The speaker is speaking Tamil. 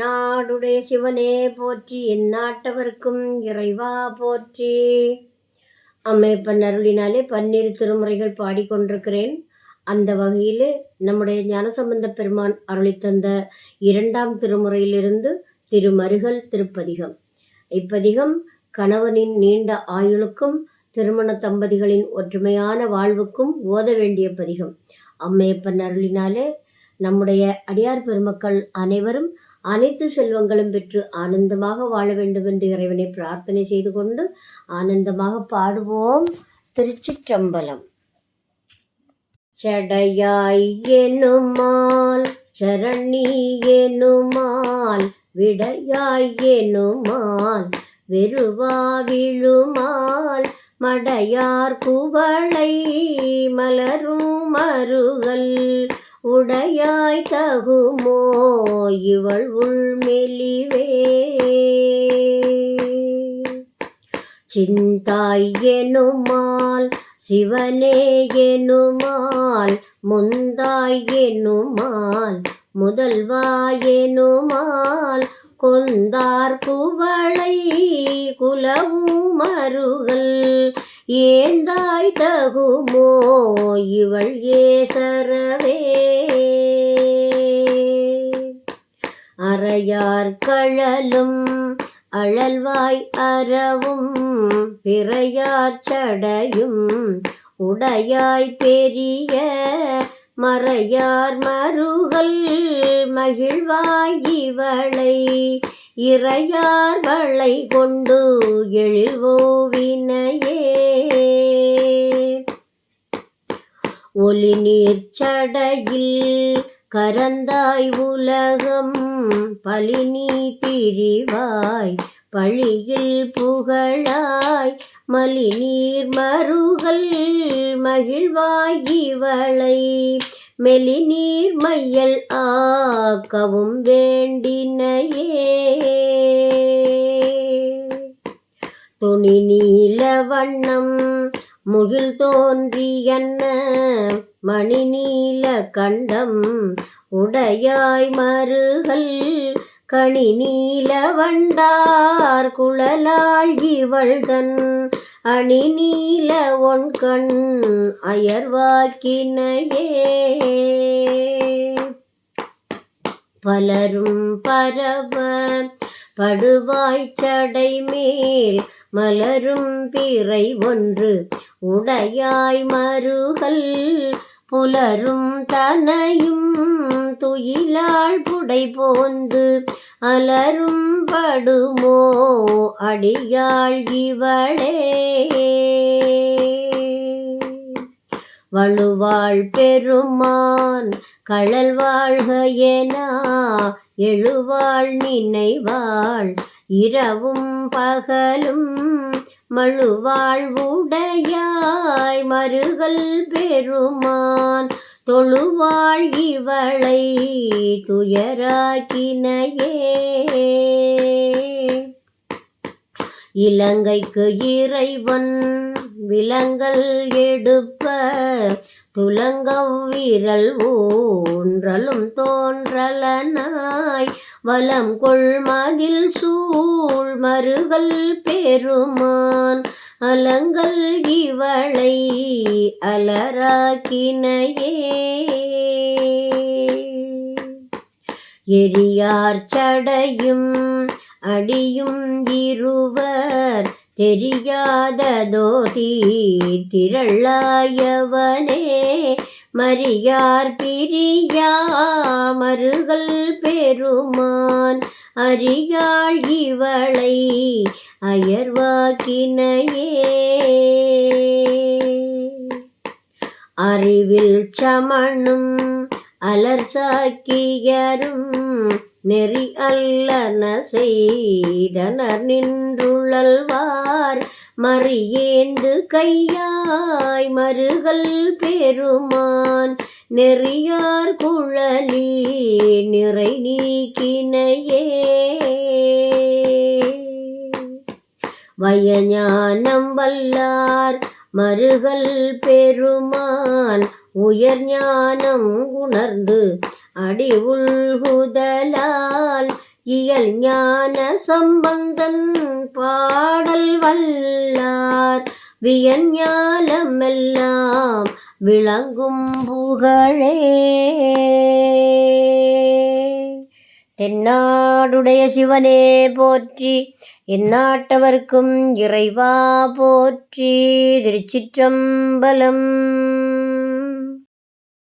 நாடுடைய சிவனே போற்றி எந்நாட்டவர்க்கும் இறைவா போற்றி. அம்மையப்பன் அருளினாலே பன்னிரு திருமுறைகள் பாடிக்கொண்டிருக்கிறேன். அந்த வகையில் நம்முடைய ஞானசம்பந்த பெருமான் அருளி தந்த இரண்டாம் திருமுறையிலிருந்து திருமருகல் திருப்பதிகம். இப்பதிகம் கணவனின் நீண்ட ஆயுளுக்கும் திருமண தம்பதிகளின் ஒற்றுமையான வாழ்வுக்கும் ஓத வேண்டிய பதிகம். அம்மையப்பன் அருளினாலே நம்முடைய அடியார் பெருமக்கள் அனைவரும் அனைத்து செல்வங்களும் பெற்று ஆனந்தமாக வாழ வேண்டும் என்று இறைவனை பிரார்த்தனை செய்து கொண்டு ஆனந்தமாக பாடுவோம் திருச்சிற்றம்பலம். சடையாய் எனுமால் சரணி எனுமால் விடையாய் எனுமால் வெறுவாவிழுமால் மடையார் குவளை மலரும் மருகல் உடையாய் தகுமோ இவள் உள்மெலிவே. சிந்தாய் எனுமால் சிவனே எனுமால் முந்தாய் எனுமால் முதல்வாய் எனுமால் கொந்தார் குவளை குலவும் மருகள் ஏந்தாய் தகுமோ இவள் ஏசரவே அறையார் கழலும் அழல்வாய் அறவும் பிறையார் சடையும் உடையாய் பெரிய மறையார் மருகல் மகிழ்வாயிவளை இறையார் வளை கொண்டு எழில்வோவினையே ஒளி நீர் சடையில் கரந்தாய் உலகம் பழி நீ திரிவாய் பழியில் புகழாய் மலி நீர் மருகல் மகிழ்வாயிவளை மெலி நீர் மையல் ஆக்கவும் வேண்டினையே. துணி நீல வண்ணம் முகில் தோன்றியன்ன மணி நீல கண்டம் உடையாய் மருகல் கணி நீல வண்டார் குழலாள் இவள்தன் அணி நீல ஒன் கண் அயர்வாக்கினையே பலரும் பரவ படுவாய்ச்சடை மேல் மலரும் பிறை ஒன்று உடையாய் மருகல் புலரும் தனையும் துயிலாள் புடை போந்து அலரும் படுமோ அடியாள் இவளே. வழுவாள் பெருமான் கழல் வாழ்க எனா எழுவாள் நினைவாள் இரவும் பகலும் மழுவாழ்வுடையாய் மருகல் பெருமான் தொழுவாள் இவளை துயராக்கினையே. இலங்கைக்கு இறைவன் விலங்கல் எடுப்ப துலங்கவிரல் ஊன்றலும் தோன்றலனாய். வலம் கொள்மதில் சூழ் மருகல் பெருமான். அலங்கள் இவளை அலராக்கினையே. எரியார் சடையும் அடியும் இருவர் தெரியாததோ திரளாயவனே மரியார் பிரியா மருகல் பெருமான் அறியாள் இவளை அயர்வாக்கினையே. அறிவில் சமணும் அலர் சாக்கியரும் நெறி அல்லன செய்தனர் நின்று நின்றுழல்வார் மறியேந்து கையாய் மருகல் பெருமான். நெறியார் குழலி நிறை நீக்கினையே. வயஞானம் வல்லார் மருகல் பெருமான். உயர் ஞானம் உணர்ந்து அடி உள்குதலால் இயல் ஞான சம்பந்தன் பாடல் வல்லார். வியஞாலமெல்லாம் விளங்கும் புகழே. தென்னாடுடைய சிவனே போற்றி எந்நாட்டவர்க்கும் இறைவா போற்றி திருச்சிற்றம்பலம்.